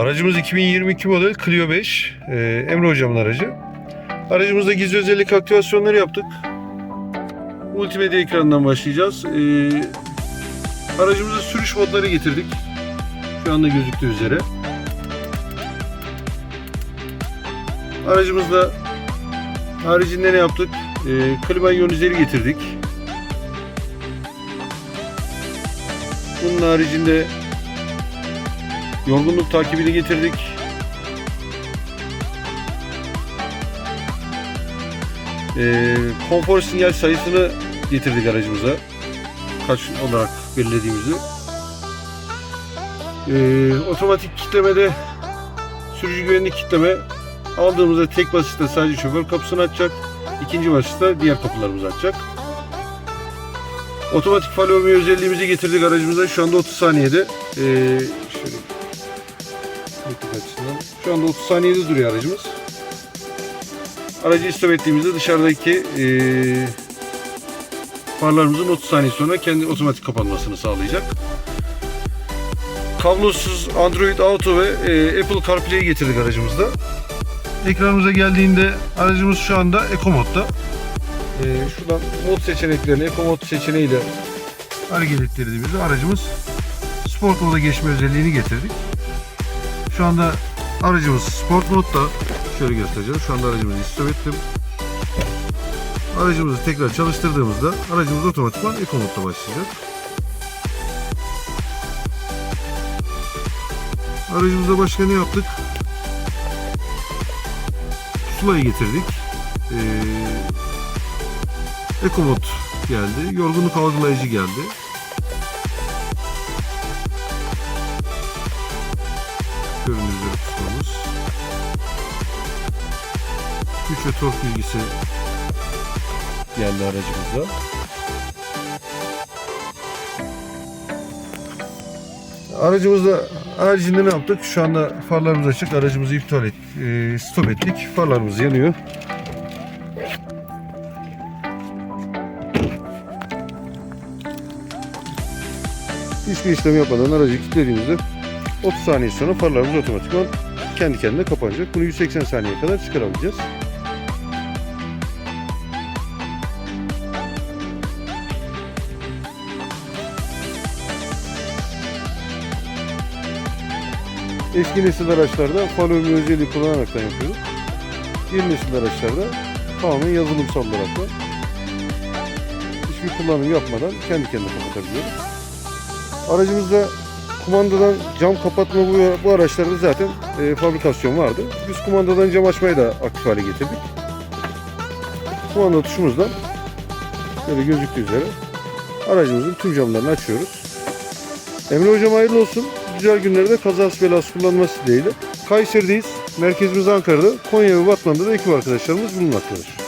Aracımız 2022 model Clio 5. Ee, Emre hocamın aracı. Aracımızda gizli özellik aktivasyonları yaptık. Multimedya ekranından başlayacağız. Ee, aracımıza sürüş modları getirdik. Şu anda gözüktüğü üzere. Aracımızda haricinde ne yaptık? Ee, klima iyonizeri getirdik. Bunun haricinde yorgunluk takibini getirdik. Ee, konfor sinyal sayısını getirdik aracımıza. Kaç olarak belirlediğimizi. Ee, otomatik kitlemede sürücü güvenlik kitleme aldığımızda tek basışta sadece şoför kapısını açacak. ikinci basışta diğer kapılarımızı açacak. Otomatik falomi özelliğimizi getirdik aracımıza. Şu anda 30 saniyede. Ee. Şu anda 30 saniyede duruyor aracımız. Aracı stop ettiğimizde dışarıdaki ee, farlarımızın 30 saniye sonra kendi otomatik kapanmasını sağlayacak. Kablosuz Android Auto ve ee, Apple CarPlay'i getirdik aracımızda. Ekranımıza geldiğinde aracımız şu anda Eco modda. Ee, şuradan mod seçeneklerini Eco mod seçeneğiyle hareket ettirdiğimizde aracımız Sport moda geçme özelliğini getirdik. Şu anda aracımız Sport modda. Şöyle göstereceğim. Şu anda aracımızı stop ettim. Aracımızı tekrar çalıştırdığımızda aracımız otomatikman Eco modda başlayacak. Aracımızda başka ne yaptık? Pusulayı getirdik. Ee, Ekomod geldi. Yorgunluk algılayıcı geldi. Gördüğünüz üzere. Güç ve tork bilgisi geldi aracımızda. Aracımızda haricinde ne yaptık? Şu anda farlarımız açık. Aracımızı iptal et, e, stop ettik. Farlarımız yanıyor. Hiçbir işlem yapmadan aracı kilitlediğimizde 30 saniye sonra farlarımız otomatikman kendi kendine kapanacak. Bunu 180 saniye kadar çıkarabileceğiz. Eski nesil araçlarda falomi özelliği kullanaraktan yapıyorduk. Yeni nesil araçlarda tamamen yazılımsal olarak da hiçbir kullanım yapmadan kendi kendine kapatabiliyoruz. Aracımızda kumandadan cam kapatma bu, bu araçlarda zaten e, fabrikasyon vardı. Biz kumandadan cam açmayı da aktif hale getirdik. Kumanda tuşumuzdan böyle gözüktüğü üzere aracımızın tüm camlarını açıyoruz. Emre Hocam hayırlı olsun. Güzel günlerde kazası belası kullanması dileğiyle. Kayseri'deyiz. Merkezimiz Ankara'da. Konya ve Batman'da da ekip arkadaşlarımız bulunmaktadır.